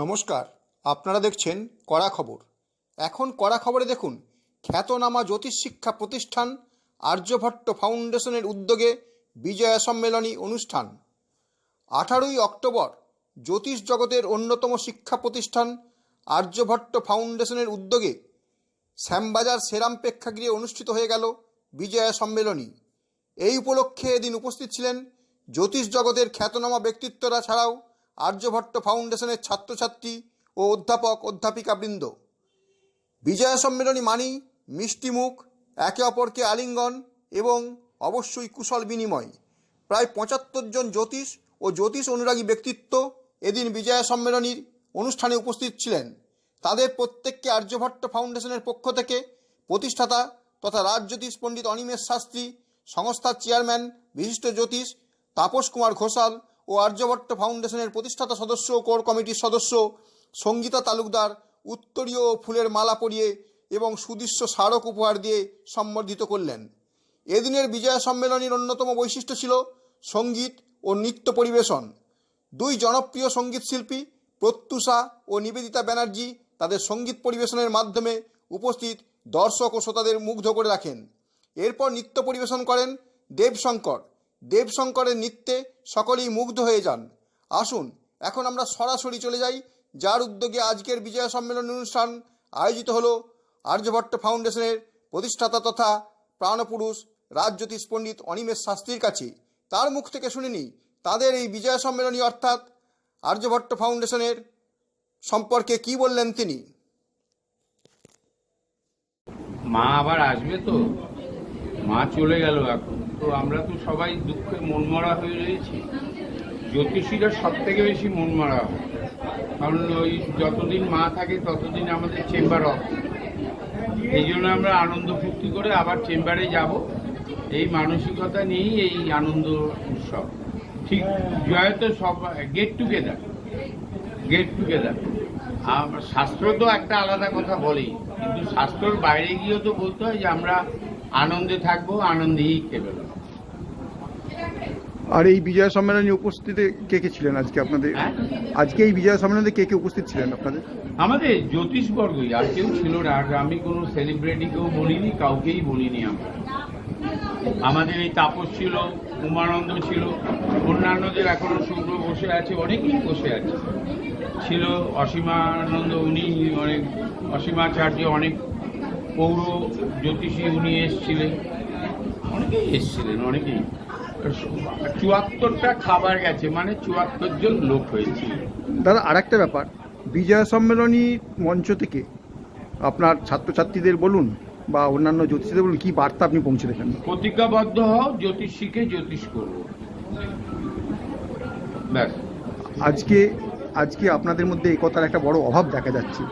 নমস্কার, আপনারা দেখছেন কড়া খবর। এখন কড়া খবরে দেখুন, খ্যাতনামা জ্যোতিষ শিক্ষা প্রতিষ্ঠান আর্যভট্ট ফাউন্ডেশনের উদ্যোগে বিজয়া সম্মেলনী অনুষ্ঠান। আঠারোই অক্টোবর জ্যোতিষ জগতের অন্যতম শিক্ষা প্রতিষ্ঠান আর্যভট্ট ফাউন্ডেশনের উদ্যোগে শ্যামবাজার সেরাম প্রেক্ষাগৃহে অনুষ্ঠিত হয়ে গেল বিজয়া সম্মেলনী। এই উপলক্ষে এদিন উপস্থিত ছিলেন জ্যোতিষ জগতের খ্যাতনামা ব্যক্তিত্বরা ছাড়াও আর্যভট্ট ফাউন্ডেশনের ছাত্রছাত্রী ও অধ্যাপক অধ্যাপিকাবৃন্দ। বিজয়া সম্মেলনী মানেই মিষ্টিমুখ একে অপরকে আলিঙ্গন এবং অবশ্যই কুশল বিনিময়। প্রায় পঁচাত্তর জন জ্যোতিষ ও জ্যোতিষ অনুরাগী ব্যক্তিত্ব এদিন বিজয়া সম্মেলনীর অনুষ্ঠানে উপস্থিত ছিলেন। তাদের প্রত্যেককে আর্যভট্ট ফাউন্ডেশনের পক্ষ থেকে প্রতিষ্ঠাতা তথা রাজ জ্যোতিষ পণ্ডিত অনিমেষ শাস্ত্রী, সংস্থার চেয়ারম্যান, বিশিষ্ট জ্যোতিষ, তাপস কুমার ঘোষাল ও আর্যভট্ট ফাউন্ডেশনের প্রতিষ্ঠাতা সদস্য কোর কমিটির সদস্য, সঙ্গীতা তালুকদার উত্তরীয় ফুলের মালা পরিয়ে এবং সুদৃশ্য স্মারক উপহার দিয়ে সম্বর্ধিত করলেন। এদিনের বিজয়া সম্মেলনের অন্যতম বৈশিষ্ট্য ছিল সংগীত ও নৃত্য পরিবেশন। দুই জনপ্রিয় সংগীত শিল্পী প্রত্যুষা ও নিবেদিতা ব্যানার্জি তাদের সংগীত পরিবেশনের মাধ্যমে উপস্থিত দর্শক ও শ্রোতাদের মুগ্ধ করে রাখেন। এরপর নৃত্য পরিবেশন করেন দেবশঙ্কর। দেবশঙ্করের নৃত্যে সকলেই মুগ্ধ হয়ে যান। আসুন, এখন আমরা সরাসরি চলে যাই, যার উদ্যোগে আজকের বিজয়া সম্মেলন অনুষ্ঠান আয়োজিত হলো। আর্যভট্ট ফাউন্ডেশনের প্রতিষ্ঠাতা তথা প্রাণপুরুষ রাজজ্যোতিষ পণ্ডিত অনিমেষ শাস্ত্রীর কাছে। তার মুখ থেকে শুনে নিই, তাদের এই বিজয়া সম্মেলনী অর্থাৎ আর্যভট্ট ফাউন্ডেশনের সম্পর্কে কি বললেন তিনি? মা আবার আসবে তো? মা চলে গেল এখন। তো আমরা তো সবাই দুঃখে মনমরা হয়ে রয়েছি। জ্যোতিষীরা সব থেকে বেশি মনমরা হয়। কারণ ওই যতদিন মা থাকে, ততদিন আমাদের চেম্বার অফ। এই জন্য আমরা আনন্দ ফুর্তি করে আবার চেম্বারে যাব। এই মানসিকতা নিয়েই এই আনন্দ উৎসব। ঠিক জয়তো সব গেট টুগেদার গেট টুগেদার আর শাস্ত্র তো একটা আলাদা কথা বলেই। কিন্তু শাস্ত্রর বাইরে গিয়েও তো বলতে হয় যে আমরা আনন্দে থাকব আনন্দেই খেয়ে বেরোবো। আর এই বিজয় সম্মেলনে উপস্থিত কে কে ছিলেন আজকে আপনাদের হ্যাঁ? আজকে এই বিজয় সম্মেলনে কে কে উপস্থিত ছিলেন আপনাদের আমাদের জ্যোতিষবর্গই আর কেউ ছিল না আর আমি কোনো সেলিব্রিটিকেও বলিনি কাউকেই বলিনি আমরা আমাদের এই তাপস ছিল উমানন্দ ছিল অন্যান্যদের এখনও শুভ্র বসে আছে অনেকেই বসে আছে ছিল অসীমানন্দ উনি অনেক অসীমাচার্য অনেক পৌর জ্যোতিষী উনি এসছিলেন। অনেকেই এসছিলেন অনেকেই। চুয়াত্তরটা খাবার গেছে মানে চুয়াত্তর জন লোক হয়েছিল দাদা আর একটা ব্যাপার। বিজয় সম্মেলনী মঞ্চ থেকে আপনার ছাত্রছাত্রীদের বলুন বা অন্যান্য জ্যোতিষীদের বলুন কি বার্তা আপনি পৌঁছে দেবেন? প্রতিজ্ঞাবদ্ধ হও জ্যোতিষ শিখে জ্যোতিষ করব। ব্যাস। আজকে আজকে আপনাদের মধ্যে একতার একটা বড় অভাব দেখা যাচ্ছে।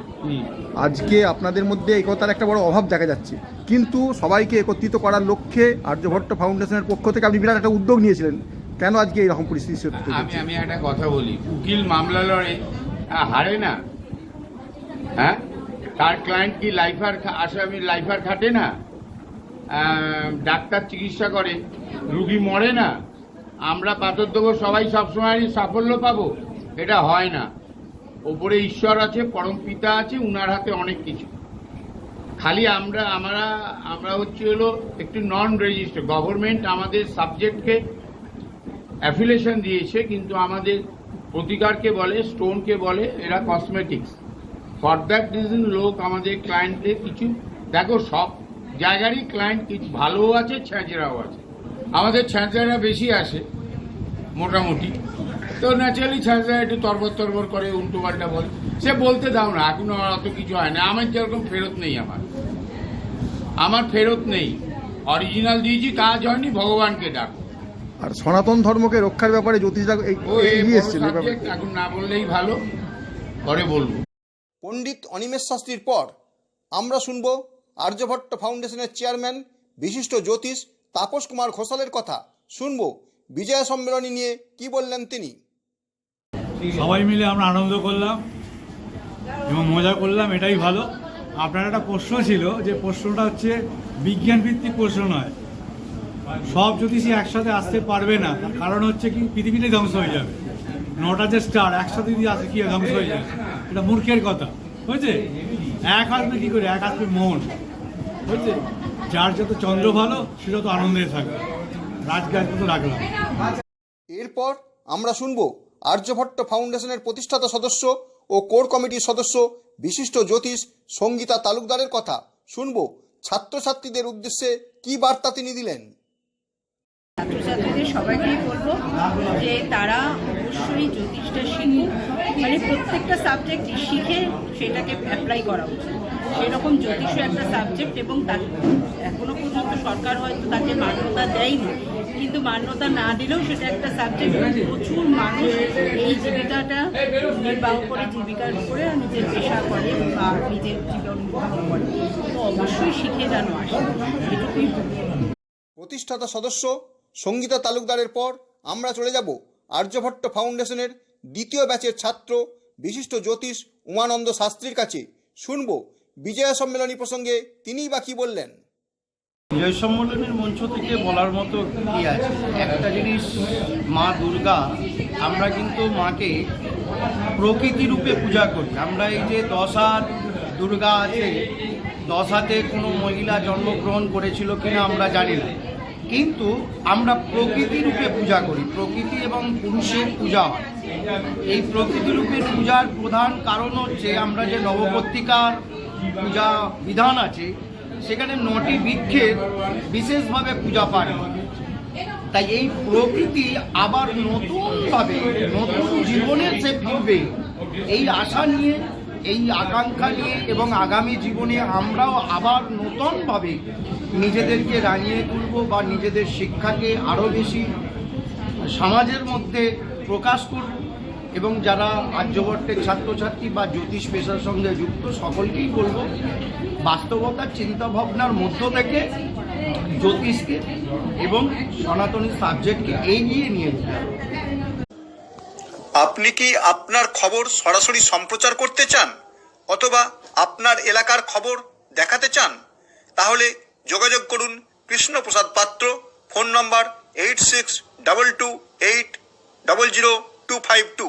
আজকে আপনাদের মধ্যে একতার একটা বড় অভাব দেখা যাচ্ছে। কিন্তু সবাইকে একত্রিত করার লক্ষ্যে আর্যভট্ট ফাউন্ডেশনের পক্ষ থেকে আপনি বিরাট একটা উদ্যোগ নিয়েছিলেন। কেন আজকে এরকম পরিস্থিতি আমি আমি একটা কথা বলি। উকিল মামলা লড়ে হারে না। হ্যাঁ? তার ক্লায়েন্ট কি লাইফার আসামি লাইফার খাটে না? ডাক্তার চিকিৎসা করে রুগী মরে না? আমরা পাথর দেবো সবাই সবসময় সাফল্য পাবো। এটা হয় না। ওপরে ঈশ্বর আছে, পরম পিতা আছে, উনার হাতে অনেক কিছু। খালি আমরা আমরা আমরা হচ্ছে হলো একটু নন রেজিস্টার গভর্নমেন্ট আমাদের সাবজেক্টকে অ্যাফিলেশন দিয়েছে, কিন্তু আমাদের প্রতিকারকে বলে স্টোনকে বলে, এরা কসমেটিক্স ফর দ্যাট রিজন লোক আমাদের ক্লায়েন্টদের কিছু, দেখো সব জায়গারই ক্লায়েন্ট কিছু ভালোও আছে ছ্যাঁচড়াও আছে। আমাদের ছ্যাঁচড়া বেশি আসে, মোটামুটি। তো ন্যাচারালি ছ্যাঁচড়া একটু তরবর তরবর করে উল্টো পাল্টা বলে। সে বলতে দাও না এখন আর অত কিছু হয় না। আমার যেরকম ফেরত নেই আমার। আমার ফেরত নেই। অরিজিনাল দিয়েছি কাজ হয়নি ভগবানকে ডাক। আর সনাতন ধর্মকে রক্ষার ব্যাপারে জ্যোতিষরা এখন না বললেই ভালো। পরে বলব। পণ্ডিত অনিমেষ শাস্ত্রীর পর আমরা শুনব আর্যভট্ট ফাউন্ডেশনের চেয়ারম্যান বিশিষ্ট জ্যোতিষ তাপস কুমার ঘোষালের কথা। শুনব বিজয়া সম্মেলনী নিয়ে কি বললেন তিনি। সবাই মিলে আমরা আনন্দ করলাম এবং মজা করলাম, এটাই ভালো। আপনার একটা প্রশ্ন ছিল যে প্রশ্নটা হচ্ছে বিজ্ঞান ভিত্তিক প্রশ্ন নয়, সব জ্যোতিষী একসাথে আসতে পারবে না। কারণ হচ্ছে কি, পৃথিবীটাই ধ্বংস হয়ে যাবে। নটা যে স্টার একসাথে যদি আসে কি ধ্বংস হয়ে যাবে? এটা মূর্খের কথা, বুঝছে? এক আসবে কি করে? এক আসবে মন, বুঝছে? যার যত চন্দ্র ভালো, সে তত আনন্দে থাকবে। রাজগাছ মতো রাখলাম। এরপর আমরা শুনব আর্যভট্ট ফাউন্ডেশনের প্রতিষ্ঠাতা সদস্য ও কোর কমিটির সদস্য বিশিষ্ট জ্যোতিষ সঙ্গীতা তালুকদারের কথা শুনব ছাত্রছাত্রীদের উদ্দেশ্যে কি বার্তা তিনি দিলেন? ছাত্রছাত্রীদের সবাইকেই বলব যে তারা অবশ্যই জ্যোতিষটা শিখুক। মানে প্রত্যেকটা সাবজেক্ট শিখে সেটাকে অ্যাপ্লাই করা উচিত। সেরকম জ্যোতিষ একটা সাবজেক্ট এবং তার এখনও পর্যন্ত সরকার হয়তো তাকে মান্যতা দেয়নি। কিন্তু মান্যতা না দিলেও সেটা একটা সাবজেক্ট প্রচুর মানুষ এই জীবিকাটা নির্বাহ করে, জীবিকার উপরে নিজের পেশা করে বা নিজের জীবন গ্রহণ করে। তো অবশ্যই শিখে যেন আসে, এটুকুই প্রতিষ্ঠাতা সদস্য সঙ্গীতা তালুকদারের পর আমরা চলে যাব আর্যভট্ট ফাউন্ডেশনের দ্বিতীয় ব্যাচের ছাত্র, বিশিষ্ট জ্যোতিষ উমানন্দ শাস্ত্রীর কাছে। শুনব বিজয়া সম্মেলনী প্রসঙ্গে তিনিই বাকি বললেন? বিজয় সম্মেলনের মঞ্চ থেকে বলার মতো কি আছে? একটা জিনিস, মা দুর্গা, আমরা কিন্তু মাকে প্রকৃতি রূপে পূজা করি। আমরা এই যে দশ হাত দুর্গা আছে দশ হাতে কোনো মহিলা জন্মগ্রহণ করেছিল কিনা আমরা জানি না। কিন্তু আমরা প্রকৃতি রূপে পূজা করি। প্রকৃতি এবং পুরুষের পূজা হয়। এই প্রকৃতি রূপের পূজার প্রধান কারণ হচ্ছে আমরা যে নবপত্রিকার পূজা বিধান আছে, সেখানে নটি বৃক্ষের বিশেষভাবে পূজা পাঠ। তাই এই প্রকৃতি আবার নতুনভাবে, নতুন জীবনে সে ফিরবে এই আশা নিয়ে, এই আকাঙ্ক্ষা নিয়ে এবং আগামী জীবনে আমরাও আবার নতুনভাবে নিজেদেরকে রাঙিয়ে তুলব বা নিজেদের শিক্ষাকে আরও বেশি সমাজের মধ্যে প্রকাশ করব এবং যারা আর্যভট্টের ছাত্রছাত্রী বা জ্যোতিষ পেশার সঙ্গে যুক্ত, সকলকেই বলব, বাস্তবতার চিন্তা ভাবনার মধ্য থেকে জ্যোতিষকে এবং সনাতনী সাবজেক্টকে এগিয়ে নিয়ে যেতে আপনি কি আপনার খবর সরাসরি সম্প্রচার করতে চান অথবা আপনার এলাকার খবর দেখাতে চান? তাহলে যোগাযোগ করুন Krishnaprasad Patra, phone number eight six double two eight double zero two five two.